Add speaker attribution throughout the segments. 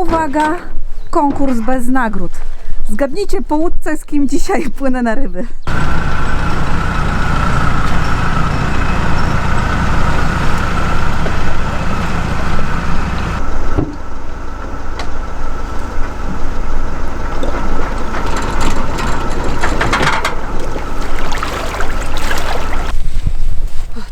Speaker 1: Uwaga, konkurs bez nagród. Zgadnijcie po łódce, z kim dzisiaj płynę na ryby.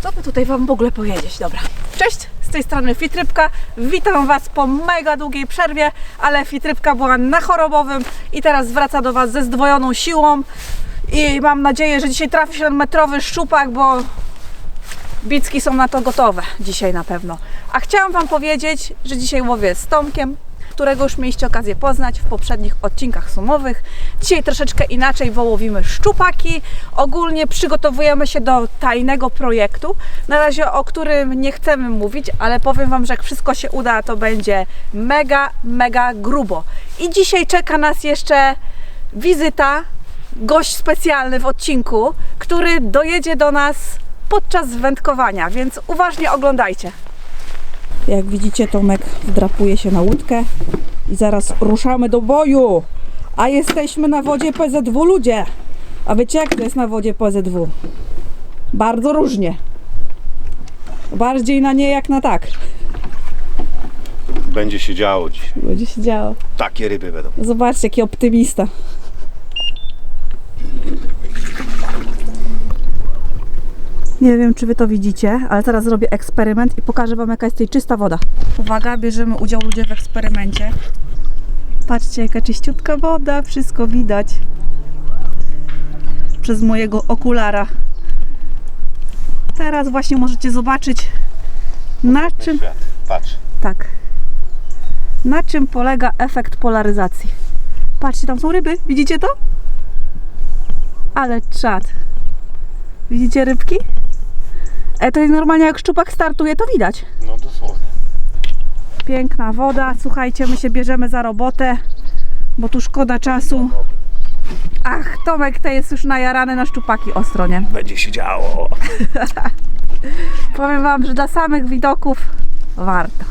Speaker 1: Co by tutaj Wam w ogóle powiedzieć? Dobra. Cześć, z tej strony Fitrybka. Witam Was po mega długiej przerwie, ale Fitrybka była na chorobowym i teraz wraca do Was ze zdwojoną siłą. I mam nadzieję, że dzisiaj trafi się ten metrowy szczupak, bo bicki są na to gotowe dzisiaj na pewno. A chciałam Wam powiedzieć, że dzisiaj łowię z Tomkiem, którego już mieliście okazję poznać w poprzednich odcinkach sumowych. Dzisiaj troszeczkę inaczej, bo łowimy szczupaki. Ogólnie przygotowujemy się do tajnego projektu, na razie o którym nie chcemy mówić, ale powiem Wam, że jak wszystko się uda, to będzie mega, mega grubo. I dzisiaj czeka nas jeszcze wizyta, gość specjalny w odcinku, który dojedzie do nas podczas wędkowania, więc uważnie oglądajcie. Jak widzicie, Tomek wdrapuje się na łódkę i zaraz ruszamy do boju. A jesteśmy na wodzie PZW ludzie. A wiecie jak to jest na wodzie PZW? Bardzo różnie. Bardziej na nie jak na tak.
Speaker 2: Będzie się działo dziś.
Speaker 1: Będzie się działo.
Speaker 2: Takie ryby będą.
Speaker 1: Zobaczcie, jaki optymista. Nie wiem, czy wy to widzicie, ale teraz zrobię eksperyment i pokażę wam, jaka jest tutaj czysta woda. Uwaga, bierzemy udział ludzie w eksperymencie. Patrzcie, jaka czyściutka woda, wszystko widać. Przez mojego okulara. Teraz właśnie możecie zobaczyć, na czym.
Speaker 2: Patrz.
Speaker 1: tak. Na czym polega efekt polaryzacji? Patrzcie, tam są ryby. Widzicie to? Ale czad. Widzicie rybki? E, to jest normalnie jak szczupak startuje, to widać.
Speaker 2: No dosłownie.
Speaker 1: Piękna woda. Słuchajcie, my się bierzemy za robotę, bo tu szkoda czasu. Ach, Tomek, to jest już najarany na szczupaki ostro, nie?
Speaker 2: Będzie się działo.
Speaker 1: Powiem Wam, że dla samych widoków warto.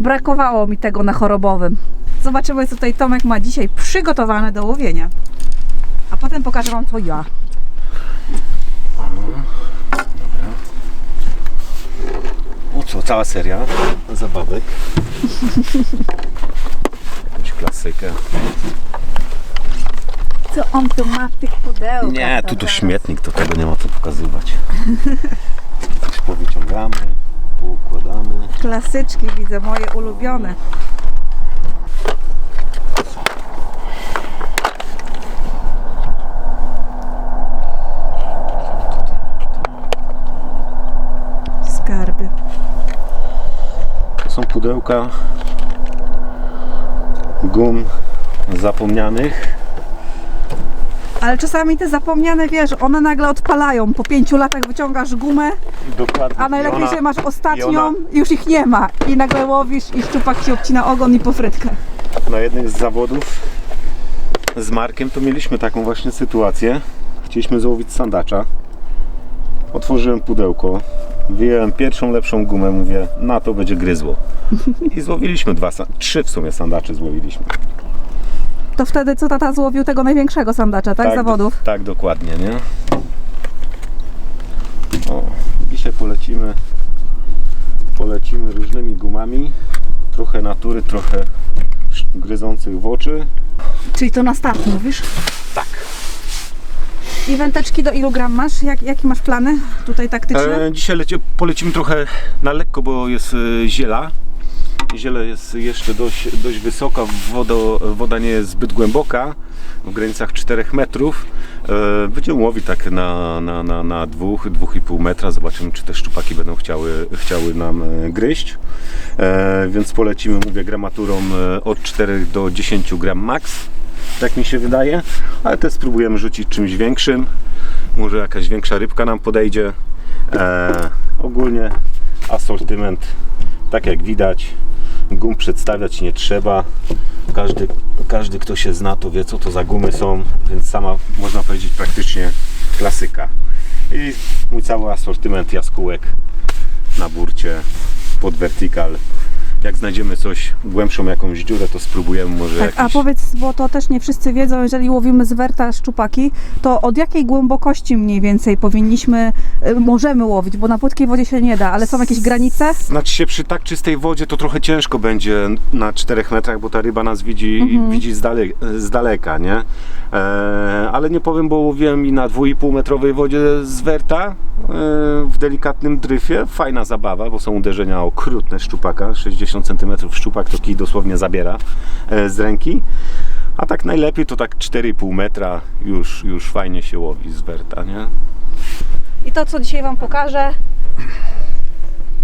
Speaker 1: Brakowało mi tego na chorobowym. Zobaczymy, co tutaj Tomek ma dzisiaj przygotowane do łowienia. A potem pokażę Wam, co ja.
Speaker 2: O co, cała seria zabawek. Jakąś klasykę.
Speaker 1: Co on tu ma w tych pudełkach?
Speaker 2: Nie, tu to śmietnik, to tego nie ma co pokazywać. Coś powyciągamy, poukładamy.
Speaker 1: Klasyczki widzę, moje ulubione. Skarby.
Speaker 2: To są pudełka gum zapomnianych.
Speaker 1: Ale czasami te zapomniane, wiesz, one nagle odpalają. Po pięciu latach wyciągasz gumę,
Speaker 2: Dokładnie.
Speaker 1: a najlepiej,
Speaker 2: I ona-
Speaker 1: że masz ostatnią,
Speaker 2: i ona-
Speaker 1: już ich nie ma. I nagle łowisz i szczupak ci obcina ogon i po frytkę.
Speaker 2: Na jednym z zawodów z Markiem to mieliśmy taką właśnie sytuację. Chcieliśmy złowić sandacza. Otworzyłem pudełko, wyjąłem pierwszą lepszą gumę, mówię, na to będzie gryzło. I złowiliśmy dwa, trzy w sumie sandacze złowiliśmy.
Speaker 1: To wtedy co tata złowił tego największego sandacza, tak? Zawodów.
Speaker 2: Do, tak, dokładnie, nie? O, dzisiaj polecimy, polecimy różnymi gumami. Trochę natury, trochę gryzących w oczy.
Speaker 1: Czyli to na start mówisz?
Speaker 2: Tak.
Speaker 1: I wędeczki do ilu gram masz? Jak, jaki masz plany tutaj taktyczne?
Speaker 2: E, dzisiaj polecimy trochę na lekko, bo jest e, ziela. Ziele jest jeszcze dość, dość wysoka, wodo, woda nie jest zbyt głęboka, w granicach 4 metrów. E, będziemy łowić tak na, na, na, na 2-2,5 metra. Zobaczymy, czy te szczupaki będą chciały, chciały nam e, gryźć. E, więc polecimy, mówię, gramaturą e, od 4 do 10 gram max, tak mi się wydaje. Ale też spróbujemy rzucić czymś większym. Może jakaś większa rybka nam podejdzie. E, ogólnie asortyment, tak jak widać, gum przedstawiać nie trzeba. Każdy, każdy, kto się zna, to wie, co to za gumy są, więc sama, można powiedzieć, praktycznie klasyka. I mój cały asortyment jaskółek na burcie spod vertical. Jak znajdziemy coś, głębszą jakąś dziurę, to spróbujemy może
Speaker 1: Tak, a
Speaker 2: jakiś...
Speaker 1: powiedz, bo to też nie wszyscy wiedzą, jeżeli łowimy z werta szczupaki, to od jakiej głębokości mniej więcej powinniśmy, y, możemy łowić, bo na płytkiej wodzie się nie da, ale są jakieś granice?
Speaker 2: Znaczy się przy tak czystej wodzie to trochę ciężko będzie na 4 metrach, bo ta ryba nas widzi,
Speaker 1: Mhm.
Speaker 2: widzi z, dale, z daleka, nie? E, ale nie powiem, bo łowiłem i na 2,5 metrowej wodzie z werta e, w delikatnym dryfie. Fajna zabawa, bo są uderzenia okrutne szczupaka, 60 cm szczupak to kij dosłownie zabiera e, z ręki. A tak najlepiej to tak 4,5 metra już, już fajnie się łowi z werta, nie?
Speaker 1: I to, co dzisiaj Wam pokażę,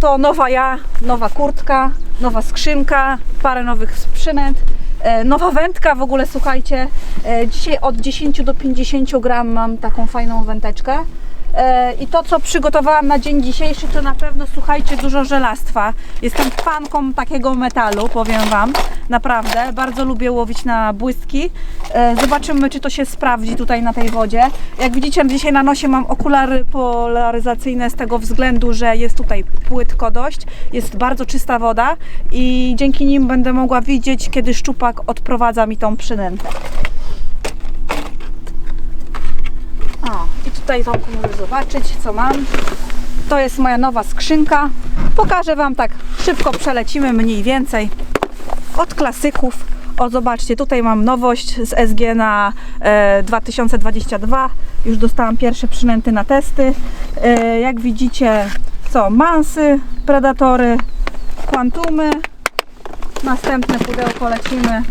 Speaker 1: to nowa ja, nowa kurtka, nowa skrzynka, parę nowych przynęt, e, nowa wędka w ogóle, słuchajcie. E, dzisiaj od 10 do 50 gram mam taką fajną wędeczkę. E, I to, co przygotowałam na dzień dzisiejszy, to na pewno, słuchajcie, dużo żelastwa. Jestem fanką takiego metalu, powiem Wam. Naprawdę, bardzo lubię łowić na błyski. E, Zobaczymy, czy to się sprawdzi tutaj na tej wodzie. Jak widzicie, dzisiaj na nosie mam okulary polaryzacyjne z tego względu, że jest tutaj płytko dość. Jest bardzo czysta woda i dzięki nim będę mogła widzieć, kiedy szczupak odprowadza mi tą przynętę. O, i tutaj Tomku możesz zobaczyć, co mam. To jest moja nowa skrzynka. Pokażę Wam tak szybko, przelecimy mniej więcej od klasyków. O, zobaczcie, tutaj mam nowość z SG na e, 2022. Już dostałam pierwsze przynęty na testy. E, jak widzicie, co? Mansy, Predatory, Quantumy. Następne pudełko lecimy.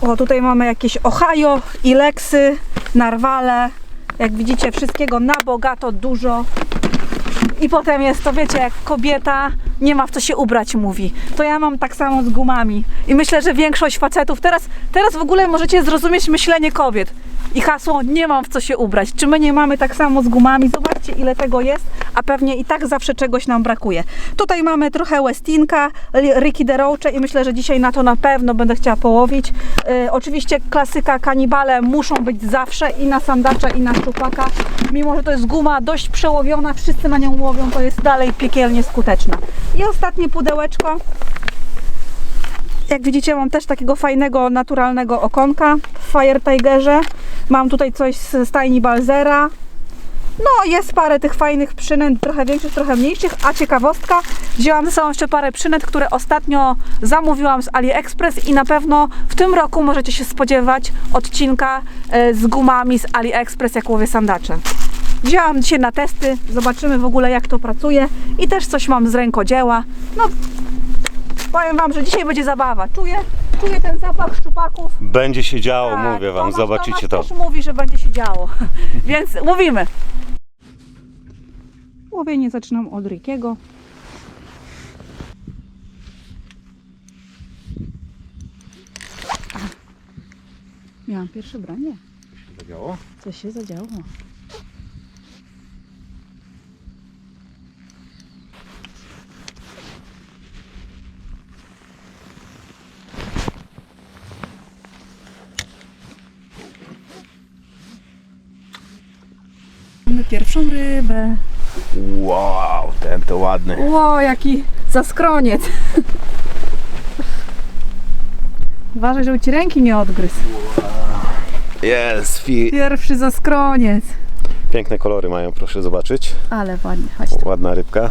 Speaker 1: O, tutaj mamy jakieś Ohio, Ilexy, Narwale. Jak widzicie, wszystkiego na bogato, dużo. I potem jest to, wiecie, jak kobieta nie ma w co się ubrać, mówi. To ja mam tak samo z gumami. I myślę, że większość facetów teraz, teraz w ogóle możecie zrozumieć myślenie kobiet. I hasło nie mam w co się ubrać. Czy my nie mamy tak samo z gumami? Zobaczcie, ile tego jest, a pewnie i tak zawsze czegoś nam brakuje. Tutaj mamy trochę Westinka, Ricky DeRoche i myślę, że dzisiaj na to na pewno będę chciała połowić. Yy, oczywiście klasyka kanibale muszą być zawsze i na sandacza, i na szczupaka. Mimo, że to jest guma dość przełowiona, wszyscy na nią łowią, to jest dalej piekielnie skuteczna. I ostatnie pudełeczko. Jak widzicie, mam też takiego fajnego, naturalnego okonka w Fire Tigerze. Mam tutaj coś z stajni Balzera. No, jest parę tych fajnych przynęt, trochę większych, trochę mniejszych. A ciekawostka, wzięłam ze sobą jeszcze parę przynęt, które ostatnio zamówiłam z AliExpress i na pewno w tym roku możecie się spodziewać odcinka e, z gumami z AliExpress, jak łowię sandacze. Wzięłam dzisiaj na testy, zobaczymy w ogóle jak to pracuje i też coś mam z rękodzieła. No, powiem Wam, że dzisiaj będzie zabawa. Czuję, czuję ten zapach szczupaków.
Speaker 2: Będzie się działo,
Speaker 1: Tak,
Speaker 2: mówię Wam,
Speaker 1: Tomasz,
Speaker 2: zobaczycie
Speaker 1: Tomasz
Speaker 2: to.
Speaker 1: też mówi, że będzie się działo, więc łowimy. Łowienie zaczynam od Rickiego. Miałam pierwsze branie.
Speaker 2: Zadziało?
Speaker 1: Coś się zadziało. Pierwszą rybę.
Speaker 2: Wow, ten to ładny.
Speaker 1: Ło, jaki zaskroniec. Uważaj, żeby ci ręki nie odgryzł.
Speaker 2: Jest, fi...
Speaker 1: Pierwszy zaskroniec.
Speaker 2: Piękne kolory mają, proszę zobaczyć.
Speaker 1: Ale ładnie, chodź tu.
Speaker 2: Ładna rybka,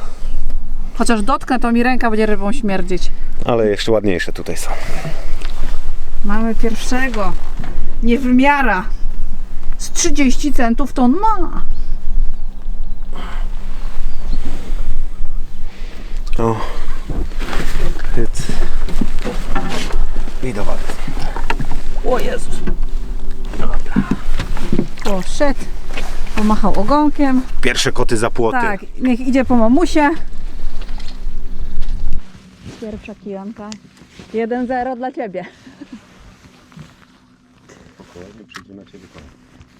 Speaker 1: Chociaż dotknę, to mi ręka będzie rybą śmierdzieć.
Speaker 2: ale jeszcze ładniejsze tutaj są.
Speaker 1: Mamy pierwszego. Niewymiara. Z 30 centów to ma.
Speaker 2: O. Hyc. I do wody.
Speaker 1: O Jezus. Poszedł. Pomachał ogonkiem.
Speaker 2: Pierwsze koty za płoty.
Speaker 1: Tak, niech idzie po mamusie. Pierwsza kijanka. 1-0 dla ciebie.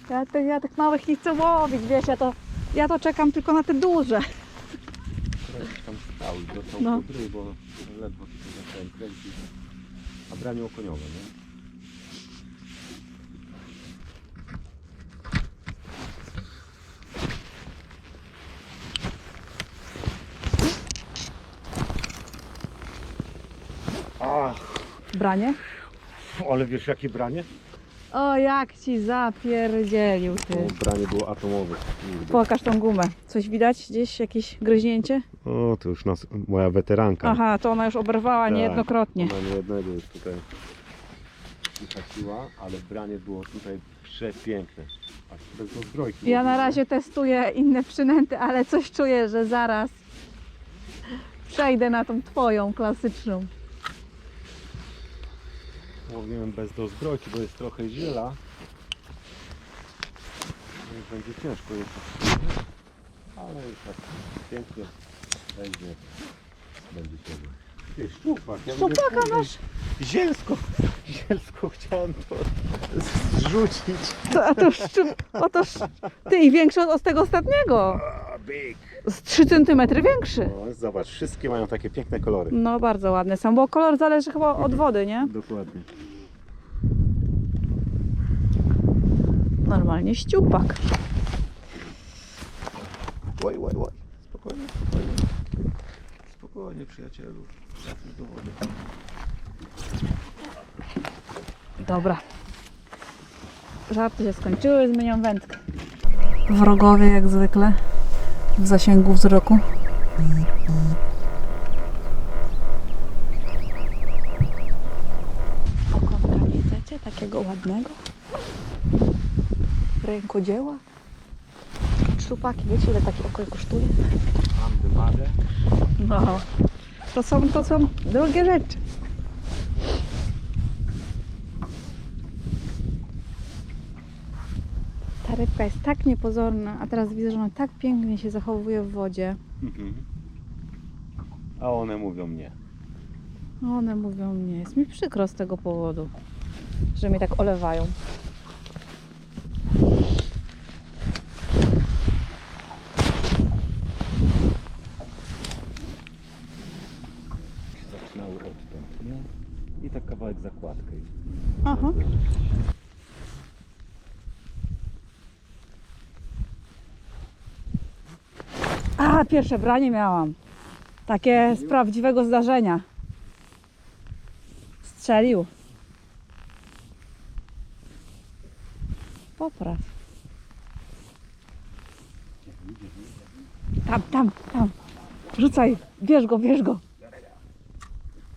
Speaker 1: Ja, te, ja tych małych nie chcę łowić, wiesz, ja to, ja to czekam tylko na te duże. No.
Speaker 2: Drój, bo ledwo się zacząłem kręcić. A branie okoniowe, nie?
Speaker 1: Branie?
Speaker 2: Ale wiesz jakie branie?
Speaker 1: O, jak ci zapierdzielił ty.
Speaker 2: No, branie było atomowe. Nigdy.
Speaker 1: Pokaż tą gumę. Coś widać? Gdzieś jakieś gryźnięcie?
Speaker 2: O, to już nas, moja weteranka.
Speaker 1: Aha, to ona już oberwała
Speaker 2: Tak.
Speaker 1: niejednokrotnie.
Speaker 2: Ona nie jednego już tutaj wysadziła, ale branie było tutaj przepiękne. Bez dozbrojki.
Speaker 1: Ja na razie testuję inne przynęty, ale coś czuję, że zaraz przejdę na tą twoją klasyczną.
Speaker 2: Łowiłem bez dozbrojki, bo jest trochę ziela. Będzie ciężko jeszcze. Ale już tak pięknie będzie. Będzie ciężko. Ty, szczupak. Ja
Speaker 1: Szczupaka masz?
Speaker 2: Zielsko, zielsko chciałem to zrzucić.
Speaker 1: To, a to szczup, oto sz... Ty i większy od, od tego ostatniego.
Speaker 2: A, big.
Speaker 1: Z 3 cm większy.
Speaker 2: No, zobacz, wszystkie mają takie piękne kolory.
Speaker 1: No bardzo ładne są, bo kolor zależy chyba od wody, nie?
Speaker 2: Dokładnie.
Speaker 1: Normalnie ściupak.
Speaker 2: Oj, oj, oj. Spokojnie, spokojnie. Spokojnie, przyjacielu. Wracaj do wody.
Speaker 1: Dobra. Żarty się skończyły, zmieniam wędkę. Wrogowie jak zwykle w zasięgu wzroku. Okonka nie chcecie? Takiego ładnego? Rękodzieła? Szczupaki, wiecie ile taki okoj kosztuje?
Speaker 2: Mam dymadę.
Speaker 1: No. To są, to są drogie rzeczy. Ta rybka jest tak niepozorna, a teraz widzę, że ona tak pięknie się zachowuje w wodzie.
Speaker 2: Mhm. A one mówią nie.
Speaker 1: One mówią mnie. Jest mi przykro z tego powodu, że mnie tak olewają.
Speaker 2: Zaczynały odtąd, nie? I tak kawałek zakładkę.
Speaker 1: Aha. A, pierwsze branie miałam. Takie z prawdziwego zdarzenia. Strzelił. Popraw. Tam, tam, tam. Rzucaj. Bierz go, bierz go.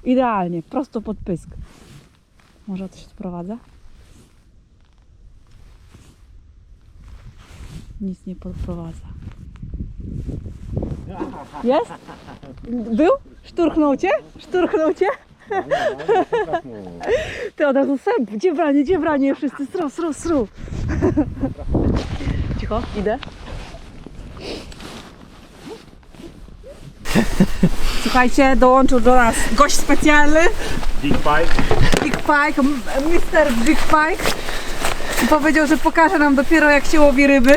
Speaker 1: Idealnie, prosto pod pysk. Może coś sprowadza? Nic nie podprowadza. Jest? Był? Szturchnął cię? Szturchnął cię? Ty od razu sęp. Gdzie branie, gdzie branie? Wszyscy sru, sru, sru. Cicho, idę. Słuchajcie, dołączył do nas gość specjalny.
Speaker 2: Big pipe.
Speaker 1: Big Pike, Mr. Big Pike. I powiedział, że pokaże nam dopiero jak się łowi ryby.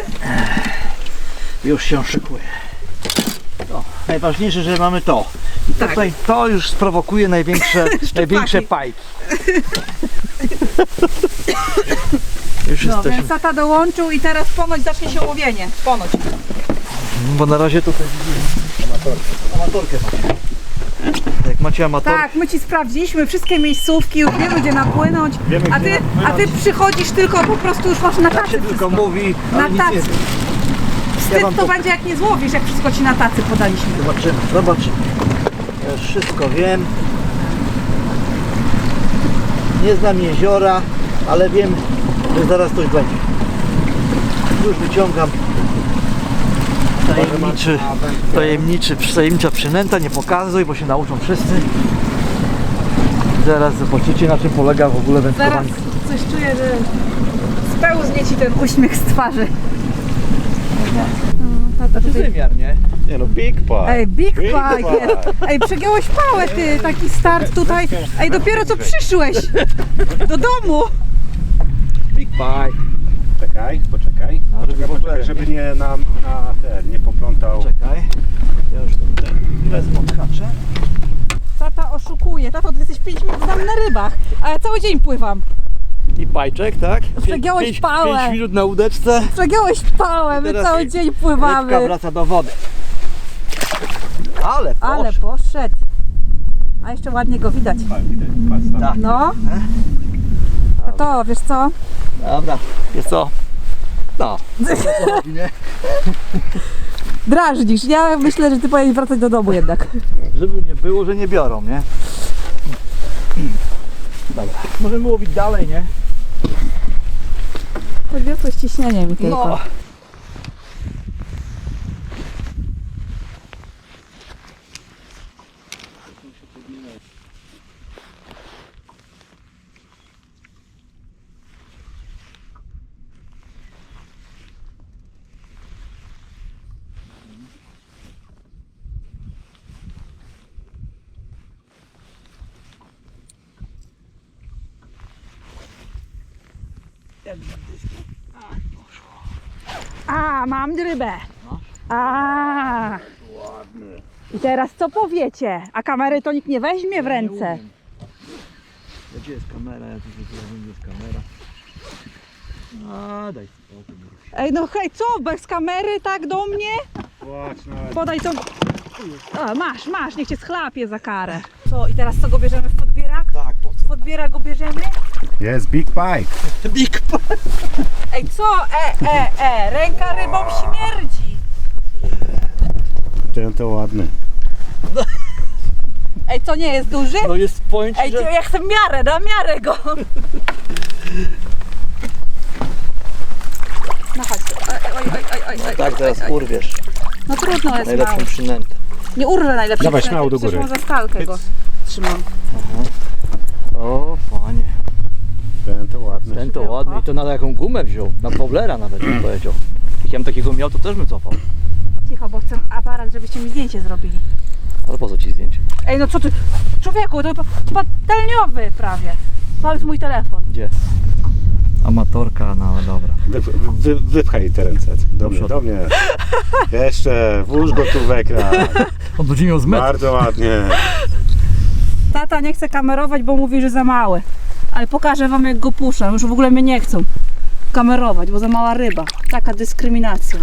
Speaker 3: Już się szykuje. To, najważniejsze, że mamy to. I
Speaker 1: Tak.
Speaker 3: tutaj to już sprowokuje największe, największe pajki. już
Speaker 1: No,
Speaker 3: jesteśmy.
Speaker 1: więc tata dołączył i teraz ponoć zacznie się łowienie. Ponoć.
Speaker 3: Bo na razie tutaj widzimy amatorkę. Amatorkę macie. Jak macie amatorkę,
Speaker 1: Tak, my ci sprawdziliśmy wszystkie miejscówki, już wiemy gdzie napłynąć.
Speaker 2: Wiemy,
Speaker 1: A ty, a ty przychodzisz tylko po prostu już masz na
Speaker 3: tak
Speaker 1: tacy
Speaker 3: się tylko
Speaker 1: wszystko.
Speaker 3: mówi,
Speaker 1: Na
Speaker 3: ale
Speaker 1: tacy. Wstyd
Speaker 3: wam
Speaker 1: to będzie jak nie złowisz, jak wszystko ci na tacy podaliśmy.
Speaker 3: Zobaczymy, zobaczymy. Ja już wszystko wiem. Nie znam jeziora, ale wiem, że zaraz coś będzie. Już wyciągam tajemniczy, tajemniczy, tajemnicza przynęta, nie pokazuj, bo się nauczą wszyscy. Zaraz zobaczycie na czym polega w ogóle
Speaker 1: Zaraz
Speaker 3: wędkowanie.
Speaker 1: coś czuję, że spełznie ci ten uśmiech z twarzy. No, tata tutaj
Speaker 3: wymiar, nie?
Speaker 2: Nie no, big pipe.
Speaker 1: Ej, Big
Speaker 2: Big
Speaker 1: Pike. jest. Ej, przegiąłeś pałę ty, taki start tutaj. Ej, dopiero co przyszłeś do domu.
Speaker 3: Big pie.
Speaker 2: Czekaj, poczekaj.
Speaker 3: No, żeby w ogóle
Speaker 2: żeby
Speaker 3: nie-
Speaker 2: nie na, ten, nie poplątał.
Speaker 3: Czekaj, ja już tutaj wezmę odhaczę.
Speaker 1: Tata oszukuje. Tato, ty jesteś 5 minut tam na rybach, a ja cały dzień pływam.
Speaker 3: I pajczek, tak?
Speaker 1: Przegiąłeś
Speaker 3: pięć-
Speaker 1: pałę.
Speaker 3: pięć minut na łódeczce.
Speaker 1: Przegiąłeś pałę, my cały dzień
Speaker 3: Rybka
Speaker 1: pływamy.
Speaker 3: wraca do wody. Ale,
Speaker 1: Ale
Speaker 3: poszło.
Speaker 1: poszedł. A jeszcze ładnie go widać.
Speaker 2: Tak.
Speaker 3: Tak.
Speaker 1: No. To to, wiesz co?
Speaker 3: Dobra, jest co? No. nie?
Speaker 1: Drażnisz. Ja myślę, że ty powinieneś wracać do domu jednak.
Speaker 3: Żeby nie było, że nie biorą, nie? Dobra, możemy łowić dalej, nie?
Speaker 1: Podwiosło ściśnienie mi tylko.
Speaker 3: No.
Speaker 1: A, mam rybę. A. I teraz co powiecie? A kamery to nikt nie weźmie w ręce.
Speaker 3: Gdzie jest kamera? Ja tu gdzie jest kamera. A, daj spokój.
Speaker 1: Ej, no hej, co? Bez kamery tak do mnie?
Speaker 2: Płacz na
Speaker 1: Podaj to. O, masz, masz, niech cię schlapie za karę. Co, i teraz co go bierzemy w podbierak?
Speaker 3: Tak, po
Speaker 1: W podbierak go bierzemy?
Speaker 2: Jest big pike.
Speaker 3: Big
Speaker 1: Ej, co? E, e, e, ręka rybą śmierdzi.
Speaker 2: Ten to ładny.
Speaker 1: Ej, co nie jest duży?
Speaker 3: No jest point,
Speaker 1: Ej,
Speaker 3: że...
Speaker 1: ja chcę miarę, na miarę go. No chodź. Oj, oj, oj, oj, oj, oj,
Speaker 3: Tak,
Speaker 1: oj,
Speaker 3: teraz
Speaker 1: oj, oj.
Speaker 3: urwiesz.
Speaker 1: No trudno jest mało.
Speaker 3: Najlepszą przynętę.
Speaker 1: Nie urwę najlepszej
Speaker 2: Dawaj,
Speaker 1: przynęty,
Speaker 2: śmiało do
Speaker 1: przecież
Speaker 2: góry.
Speaker 1: za skalkę go trzymam.
Speaker 3: O, panie.
Speaker 2: Ten to ładny.
Speaker 3: Ten to ładny. I to na jaką gumę wziął? Na Powlera nawet bym powiedział. Jak ja bym takiego miał, to też bym cofał.
Speaker 1: Cicho, bo chcę aparat, żebyście mi zdjęcie zrobili.
Speaker 3: Ale po co ci zdjęcie?
Speaker 1: Ej, no co ty? Człowieku, to patelniowy prawie. To jest mój telefon.
Speaker 3: Gdzie? Amatorka, no ale dobra.
Speaker 2: Wy, wy, wypchaj te ręce. Do mnie, do mnie. Jeszcze, włóż go tu w ekran.
Speaker 3: Będzie miał z
Speaker 2: Bardzo ładnie.
Speaker 1: Tata nie chce kamerować, bo mówi, że za mały. Ale pokażę wam jak go puszczam. Już w ogóle mnie nie chcą kamerować, bo za mała ryba. Taka dyskryminacja.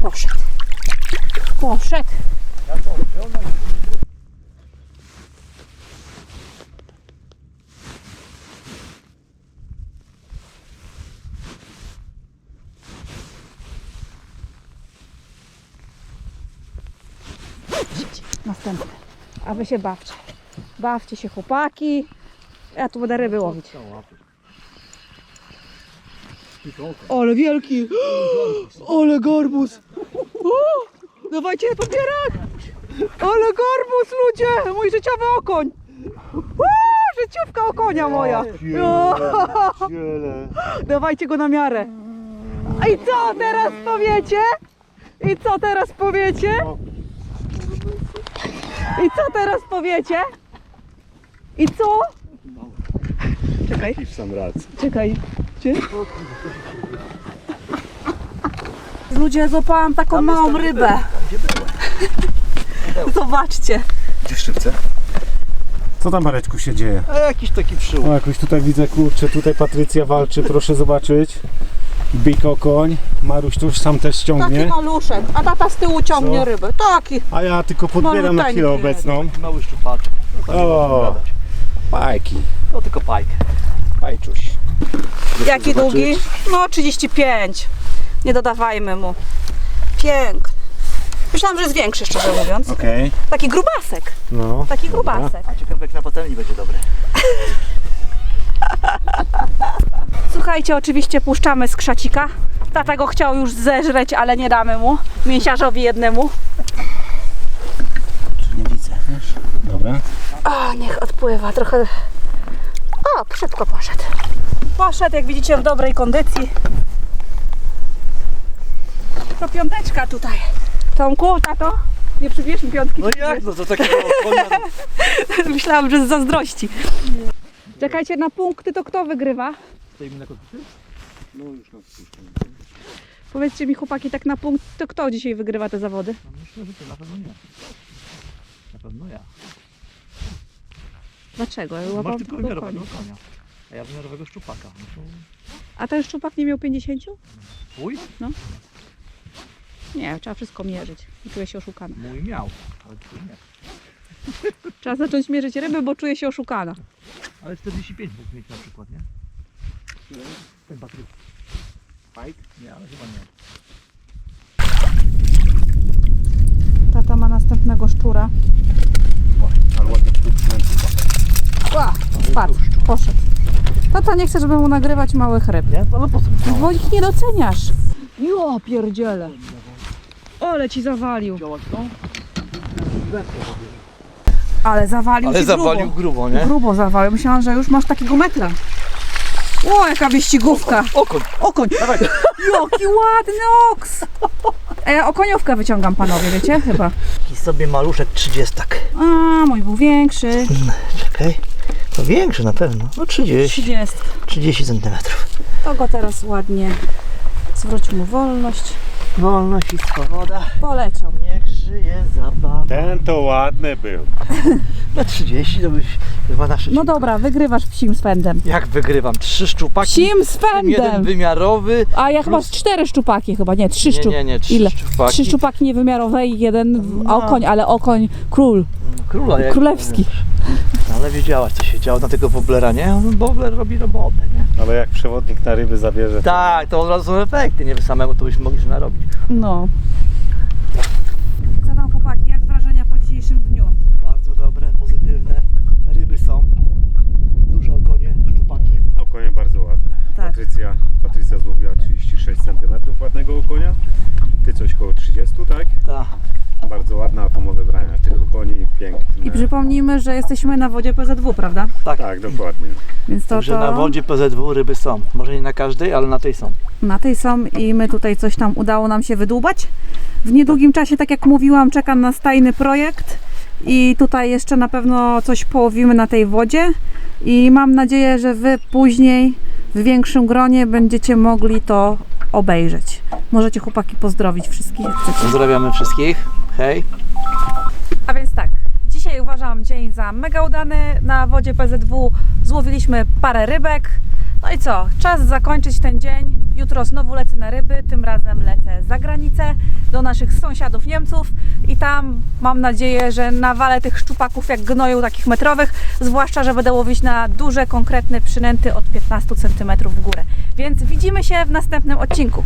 Speaker 1: Poszedł. Poszedł. Następny. A wy się bawcie. Bawcie się chłopaki. Ja tu będę ryby łowić. Ale wielki! Ale gorbus! O! Dawajcie podbierak! Ale gorbus ludzie! Mój życiowy okoń! O! Życiówka okonia moja! O! Dawajcie go na miarę! I co teraz powiecie? I co teraz powiecie? I co teraz powiecie? I co? Czekaj,
Speaker 2: I w sam raz.
Speaker 1: czekaj. Gdzie? Ludzie, złapałam taką małą rybę. Zobaczcie.
Speaker 2: Gdzie szczypce? Co tam Mareczku się dzieje?
Speaker 3: A jakiś taki przyłóż.
Speaker 2: O, jakoś tutaj widzę, kurczę, tutaj Patrycja walczy, proszę zobaczyć. Big okoń, Maruś tu już sam też
Speaker 1: Taki
Speaker 2: ściągnie,
Speaker 1: maluszek, a tata z tyłu ciągnie
Speaker 2: Co?
Speaker 1: ryby. Taki.
Speaker 2: a ja tylko podbieram na
Speaker 1: Maluteńki.
Speaker 2: chwilę obecną.
Speaker 3: Mały szczupaczek. No,
Speaker 2: O.
Speaker 3: gadać.
Speaker 2: Pajki,
Speaker 3: No tylko pajkę.
Speaker 2: pajczuś.
Speaker 1: Jaki długi? No 35. Nie dodawajmy mu. Piękny. Myślałam, że jest większy, szczerze mówiąc.
Speaker 2: Okej,
Speaker 1: Taki grubasek.
Speaker 2: no.
Speaker 1: Taki grubasek.
Speaker 3: A ciekawe jak na patelni będzie dobry.
Speaker 1: Słuchajcie, oczywiście puszczamy z krzacika. Tata go chciał już zeżreć, ale nie damy mu. Mięsiarzowi jednemu.
Speaker 2: Nie widzę, wiesz? Dobra.
Speaker 1: O, niech odpływa trochę. O, szybko poszedł. Poszedł, jak widzicie, w dobrej kondycji. To piąteczka tutaj. Tomku, tato? Nie przybierz mi piątki.
Speaker 3: No jak? No to takiego.
Speaker 1: Myślałam, że z zazdrości. Czekajcie na punkty, to kto wygrywa?
Speaker 3: Stoimy na kotwicy?
Speaker 2: No już nas puszczam.
Speaker 1: Powiedzcie mi chłopaki tak na punkt, to kto dzisiaj wygrywa te zawody?
Speaker 3: No myślę, że to na pewno nie. Na pewno ja.
Speaker 1: Dlaczego? Ja
Speaker 3: Masz
Speaker 1: łapałam
Speaker 3: tylko
Speaker 1: tylko
Speaker 3: miarowego
Speaker 1: konia.
Speaker 3: konia. A ja miarowego szczupaka. No to
Speaker 1: A ten szczupak nie miał 50?
Speaker 3: twój?
Speaker 1: No. Nie, trzeba wszystko mierzyć. Czuję się oszukana.
Speaker 3: Mój miał, ale twój nie.
Speaker 1: Trzeba zacząć mierzyć ryby, bo czuję się oszukana.
Speaker 3: Ale 45 mógł mieć na przykład, nie? Ten Patryk.
Speaker 2: Fajk?
Speaker 3: Nie, ale chyba nie.
Speaker 1: Tata ma następnego szczura.
Speaker 2: Ale ładnie tu przynęty.
Speaker 1: Ła, spadł, poszedł. Tata nie chce, żeby mu nagrywać małych ryb.
Speaker 3: Nie? No, po co?
Speaker 1: Bo ich nie doceniasz. Jo, pierdziele. Ole ci zawalił. Ale zawalił
Speaker 3: Ale
Speaker 1: ci
Speaker 3: zawalił
Speaker 1: grubo.
Speaker 3: grubo, nie?
Speaker 1: Grubo zawalił. Myślałam, że już masz takiego metra. O, jaka wyścigówka.
Speaker 3: Okoń.
Speaker 1: Okoń. Jaki ładny oks. Ja okoniówkę wyciągam, panowie, wiecie? Chyba.
Speaker 3: I sobie maluszek 30.
Speaker 1: A, mój był większy.
Speaker 3: Czekaj. To większy na pewno. No 30.
Speaker 1: 30.
Speaker 3: 30 centymetrów.
Speaker 1: To go teraz ładnie. Zwróć mu wolność.
Speaker 3: Wolność i swoboda.
Speaker 1: Poleciał.
Speaker 3: Niech żyje zabawa.
Speaker 2: Ten to ładny był.
Speaker 3: Na 30 to byś chyba na
Speaker 1: No dobra, wygrywasz psim swędem.
Speaker 3: Jak wygrywam? Trzy szczupaki.
Speaker 1: Psim
Speaker 3: tym Jeden
Speaker 1: swędem.
Speaker 3: wymiarowy.
Speaker 1: A ja chyba
Speaker 3: plus-
Speaker 1: z cztery szczupaki chyba, nie, trzy
Speaker 3: Nie,
Speaker 1: szczupaki.
Speaker 3: nie, nie, trzy
Speaker 1: Ile?
Speaker 3: szczupaki.
Speaker 1: Trzy szczupaki niewymiarowe i jeden
Speaker 3: No.
Speaker 1: okoń, ale okoń król.
Speaker 3: Króla jak
Speaker 1: Królewski.
Speaker 3: No, ale wiedziałaś co się działo na tego woblera, nie? On Wobler robi robotę, nie?
Speaker 2: Ale jak przewodnik na ryby zabierze.
Speaker 3: Tak, to od razu są efekty, nie? Samemu to byśmy mogli się narobić.
Speaker 1: No. Co tam chłopaki, jak wrażenia po dzisiejszym dniu?
Speaker 3: Bardzo dobre, pozytywne. Ryby są. Duże okonie, szczupaki.
Speaker 2: Okonie bardzo ładne.
Speaker 1: Tak.
Speaker 2: Patrycja, Patrycja złowiła 36 cm ładnego okonia. Ty coś koło 30, tak?
Speaker 3: Tak.
Speaker 2: Bardzo ładne atomowe brania tych okoni, piękne.
Speaker 1: I przypomnijmy, że jesteśmy na wodzie PZW, prawda?
Speaker 3: Tak.
Speaker 2: Tak, dokładnie.
Speaker 1: Więc to,
Speaker 3: Także
Speaker 1: to
Speaker 3: na wodzie PZW ryby są. Może nie na każdej, ale na tej są.
Speaker 1: na tej są i my tutaj coś tam udało nam się wydłubać. W niedługim czasie, tak jak mówiłam, czeka nas tajny projekt i tutaj jeszcze na pewno coś połowimy na tej wodzie i mam nadzieję, że Wy później w większym gronie będziecie mogli to obejrzeć. Możecie chłopaki pozdrowić wszystkich, jak chcecie.
Speaker 3: Pozdrawiamy wszystkich. Hej.
Speaker 1: A więc tak, dzisiaj uważam dzień za mega udany. Na wodzie PZW złowiliśmy parę rybek. No i co? Czas zakończyć ten dzień. Jutro znowu lecę na ryby, tym razem lecę za granicę do naszych sąsiadów Niemców i tam mam nadzieję, że nawalę tych szczupaków jak gnoju takich metrowych, zwłaszcza, że będę łowić na duże, konkretne przynęty od 15 cm w górę. Więc widzimy się w następnym odcinku.